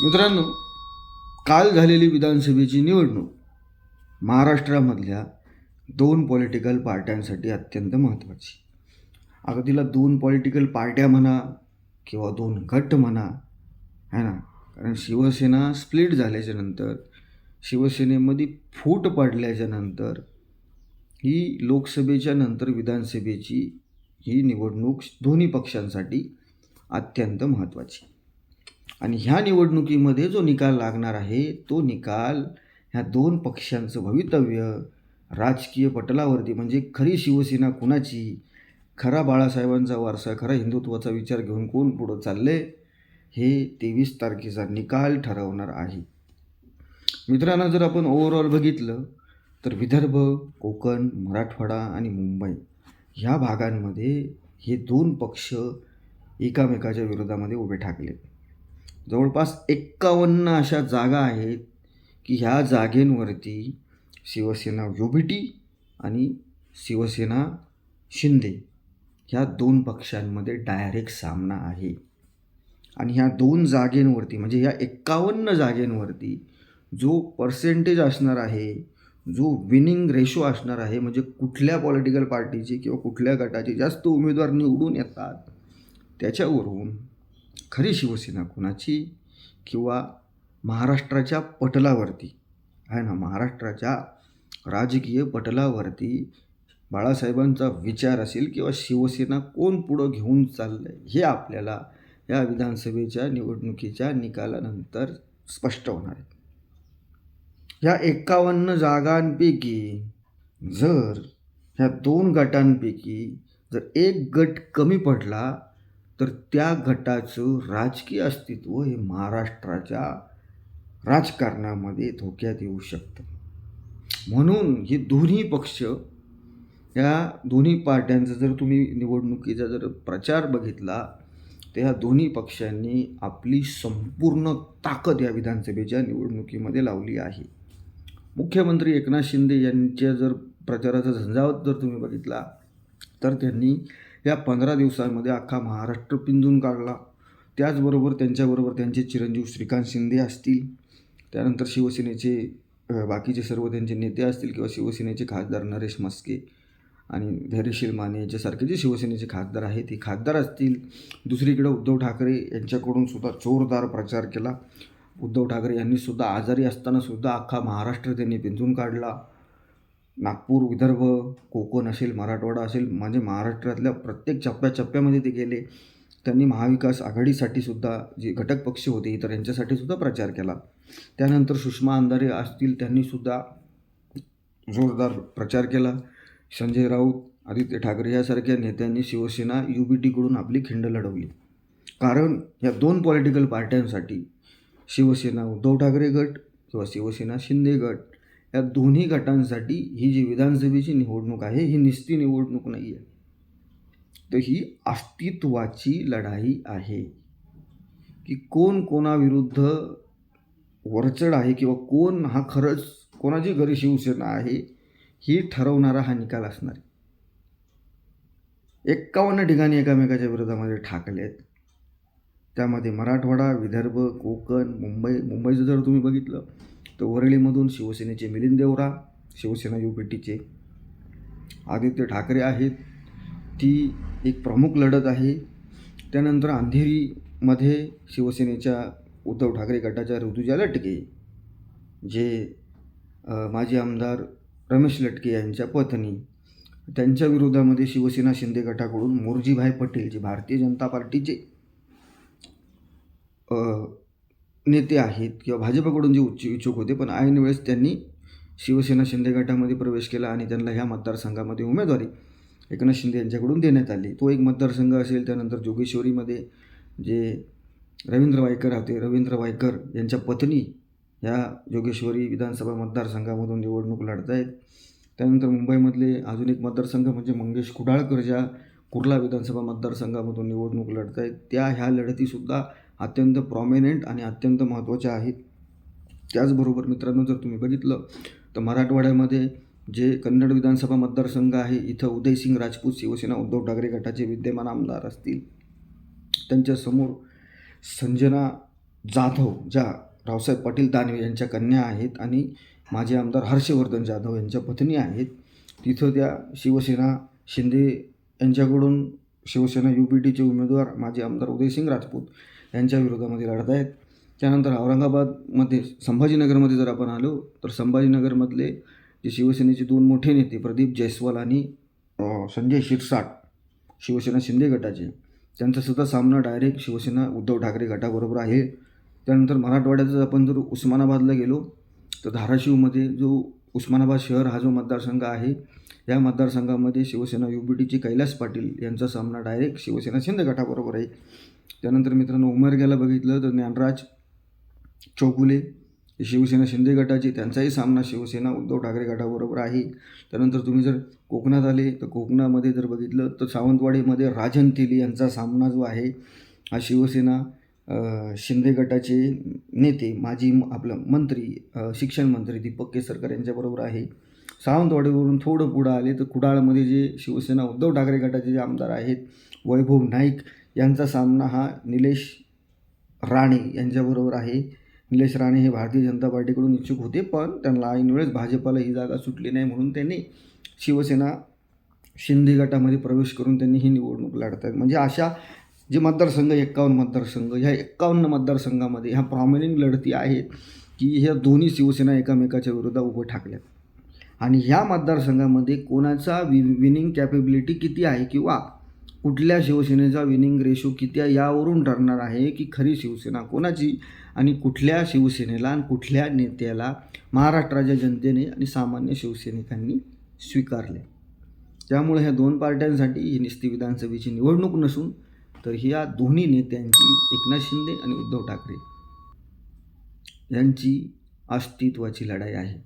मित्रांनो काल झालेली विधानसभेची निवडणूक महाराष्ट्रामधल्या दोन पॉलिटिकल पार्ट्यांसाठी अत्यंत महत्त्वाची. अगदीला दोन पॉलिटिकल पार्ट्या म्हणा किंवा दोन गट म्हणा है ना? कारण शिवसेना स्प्लिट झाल्याच्यानंतर शिवसेनेमध्ये फूट पडल्याच्या नंतर ही लोकसभेच्या नंतर विधानसभेची ही निवडणूक दोन्ही पक्षांसाठी अत्यंत महत्त्वाची. आणि ह्या निवडणुकीमध्ये जो निकाल लागणार आहे तो निकाल ह्या दोन पक्षांचं भवितव्य राजकीय पटलावरती म्हणजे खरी शिवसेना कुणाची? खरा बाळासाहेबांचा वारसा खरा हिंदुत्वाचा विचार घेऊन कोण पुढं चालले? हे तेवीस तारखेचा निकाल ठरवणार आहे. मित्रांनो जर आपण ओव्हरऑल बघितलं तर विदर्भ कोकण मराठवाडा आणि मुंबई ह्या भागांमध्ये हे दोन पक्ष एकामेकाच्या विरोधामध्ये उभे ठाकले. जवळपास एक्कावन्न अशा जागा आहेत की ह्या जागेंवरती शिवसेना युबीटी आणि शिवसेना शिंदे ह्या दोन पक्षांमध्ये डायरेक्ट सामना आहे. आणि ह्या दोन जागेंवरती म्हणजे ह्या एक्कावन्न जागेंवरती जो पर्सेंटेज असणार आहे जो विनिंग रेशो असणार आहे म्हणजे कुठल्या पॉलिटिकल पार्टीची किंवा कुठल्या गटाचे जास्त उमेदवार निवडून येतात त्याच्यावरून खरी शिवसेना कुणाची? किंवा महाराष्ट्राच्या पटलावरती. आहे ना महाराष्ट्राच्या राजकीय पटलावरती बाळासाहेबांचा विचार असेल किंवा शिवसेना कोण पुढं घेऊन चाललं आहे हे आपल्याला या विधानसभेच्या निवडणुकीच्या निकालानंतर स्पष्ट होणार आहे. ह्या एक्कावन्न जागांपैकी जर ह्या दोन गटांपैकी जर एक गट कमी पडला तर त्या गटाचं राजकीय अस्तित्व हे महाराष्ट्राच्या राजकारणामध्ये धोक्यात येऊ शकतं. म्हणून हे दोन्ही पक्ष या दोन्ही पार्ट्यांचा जर तुम्ही निवडणुकीचा जर प्रचार बघितला तर ह्या दोन्ही पक्षांनी आपली संपूर्ण ताकद या विधानसभेच्या निवडणुकीमध्ये लावली आहे. मुख्यमंत्री एकनाथ शिंदे यांच्या जर प्रचाराचा झंझावत जर तुम्ही बघितला तर त्यांनी या पंधरा दिवसांमध्ये अख्खा महाराष्ट्र पिंजून काढला. त्याचबरोबर त्यांच्याबरोबर त्यांचे चिरंजीव श्रीकांत शिंदे असतील. त्यानंतर शिवसेनेचे बाकीचे सर्व त्यांचे नेते असतील किंवा शिवसेनेचे खासदार नरेश मस्के आणि धैर्यशील माने याच्यासारखे जे शिवसेनेचे खासदार आहेत ते खासदार असतील. दुसरीकडे उद्धव ठाकरे यांच्याकडून सुद्धा जोरदार प्रचार केला. उद्धव ठाकरे यांनीसुद्धा आजारी असतानासुद्धा अख्खा महाराष्ट्र त्यांनी पिंजून काढला. नागपूर विदर्भ कोकण असेल मराठवाडा असेल म्हणजे महाराष्ट्रातल्या प्रत्येक चप्प्याचप्प्यामध्ये ते गेले. त्यांनी महाविकास आघाडीसाठी सुद्धा जे घटक पक्ष होते इतर यांच्यासाठी सुद्धा प्रचार केला. त्यानंतर सुषमा अंधारे असतील त्यांनीसुद्धा जोरदार प्रचार केला. संजय राऊत आदित्य ठाकरे यासारख्या नेत्यांनी शिवसेना यू बी टीकडून आपली खिंड लढवली. कारण या दोन पॉलिटिकल पार्ट्यांसाठी शिवसेना उद्धव ठाकरे गट किंवा शिवसेना शिंदे गट या दोन्ही गटांसाठी ही जी विधानसभेची निवडणूक आहे ही निस्ती निवडणूक नाही आहे तर ही अस्तित्वाची लढाई आहे. की कोण कोणाविरुद्ध वरचढ आहे किंवा कोण हा खरंच कोणाची घरी शिवसेना आहे ही ठरवणारा हा निकाल असणार एक्कावन्न ठिकाणी एकामेकाच्या विरोधामध्ये ठाकले आहेत त्यामध्ये मराठवाडा विदर्भ कोकण मुंबई मुंबईचं जर तुम्ही बघितलं तर वरळीमधून शिवसेनेचे मिलिंद देवरा शिवसेना यू पी टीचे आदित्य ठाकरे आहेत. ती एक प्रमुख लढत आहे. त्यानंतर अंधेरीमध्ये शिवसेनेच्या उद्धव ठाकरे गटाच्या ऋतुजा लटके जे माजी आमदार रमेश लटके यांच्या पत्नी. त्यांच्या विरोधामध्ये शिवसेना शिंदे गटाकडून मोरजीभाई पटेल जे भारतीय जनता पार्टीचे नेते आहेत किंवा भाजपकडून जे उच्च इच्छुक होते पण ऐन वेळेस त्यांनी शिवसेना शिंदे गटामध्ये प्रवेश केला आणि त्यांना ह्या मतदारसंघामध्ये उमेदवारी एकनाथ शिंदे यांच्याकडून देण्यात आली. तो एक मतदारसंघ असेल त्यानंतर जोगेश्वरीमध्ये जे रवींद्र वायकर होते रवींद्र वायकर यांच्या पत्नी ह्या जोगेश्वरी विधानसभा मतदारसंघामधून निवडणूक लढत आहेत त्यानंतर मुंबईमधले अजून एक मतदारसंघ म्हणजे मंगेश कुडाळकर ज्या कुर्ला विधानसभा मतदारसंघामधून निवडणूक लढत आहेत त्या ह्या लढतीसुद्धा अत्यंत प्रॉमिनंट आणि अत्यंत महत्त्वाच्या आहेत. त्याचबरोबर मित्रांनो जर तुम्ही बघितलं तर मराठवाड्यामध्ये जे कन्नड विधानसभा मतदारसंघ आहे इथं उदयसिंग राजपूत शिवसेना उद्धव ठाकरे गटाचे विद्यमान आमदार असतील. त्यांच्यासमोर संजना जाधव ज्या रावसाहेब पाटील दानवे यांच्या कन्या आहेत आणि माजी आमदार हर्षवर्धन जाधव यांच्या पत्नी आहेत. तिथं त्या शिवसेना शिंदे यांच्याकडून शिवसेना यू पी टीचे उमेदवार माजी आमदार उदयसिंग राजपूत यांच्या विरोधामध्ये लढत आहेत. त्यानंतर औरंगाबादमध्ये संभाजीनगरमध्ये जर आपण आलो तर संभाजीनगरमधले जे शिवसेनेचे दोन मोठे नेते प्रदीप जयस्वाल आणि संजय शिरसाट शिवसेना शिंदे गटाचे त्यांचा सुद्धा सामना डायरेक्ट शिवसेना उद्धव ठाकरे गटाबरोबर आहे. त्यानंतर मराठवाड्याचा जर आपण जर उस्मानाबादला गेलो तर धाराशिवमध्ये जो उस्मानाबाद शहर हा जो मतदारसंघ आहे या मतदारसंघामध्ये शिवसेना यू बी डीचे कैलास पाटील यांचा सामना डायरेक्ट शिवसेना शिंदे गटाबरोबर आहे. त्यानंतर मित्रांनो उमरग्याला बघितलं तर ज्ञानराज चौगुले शिवसेना शिंदे गटाचे त्यांचाही सामना शिवसेना उद्धव ठाकरे गटाबरोबर आहे. त्यानंतर तुम्ही जर कोकणात आले तर कोकणामध्ये जर बघितलं तर सावंतवाडीमध्ये राजन तेली यांचा सामना जो आहे हा शिवसेना शिंदे गटाचे नेते माजी म- आपलं मंत्री शिक्षण मंत्री दीपक केसरकर यांच्याबरोबर आहे. सावंतवाडीवरून थोडं पुढं आले तर कुडाळमध्ये जे शिवसेना उद्धव ठाकरे गटाचे जे आमदार आहेत वैभव नाईक यांचा सामना हा निलेश राणे यांच्याबरोबर आहे. निलेश राणे हे भारतीय जनता पार्टीकडून इच्छुक होते पण त्यांना ऐनवेळेस भाजपाला ही जागा सुटली नाही म्हणून त्यांनी शिवसेना शिंदे गटामध्ये प्रवेश करून त्यांनी ही निवडणूक लढत आहेत म्हणजे अशा जे मतदारसंघ एक्कावन्न मतदारसंघ ह्या एक्कावन्न मतदारसंघामध्ये ह्या प्रॉमिनिंग लढती आहेत की ह्या दोन्ही शिवसेना एकामेकाच्या विरोधात उभं ठाकल्यात. आणि ह्या मतदारसंघामध्ये कोणाचा वि विनिंग कॅपेबिलिटी किती आहे किंवा कुठल्या शिवसेनेचा विनिंग रेशो किती आहे यावरून ठरणार आहे की खरी शिवसेना कोणाची आणि कुठल्या शिवसेनेला आणि कुठल्या नेत्याला महाराष्ट्राच्या जनतेने आणि सामान्य शिवसैनिकांनी स्वीकारले. त्यामुळे ह्या दोन पार्ट्यांसाठी ही निस्ती विधानसभेची निवडणूक नसून तर ही या दोन्ही नेत्यांची एकनाथ शिंदे आणि उद्धव ठाकरे यांची अस्तित्वाची लढाई आहे.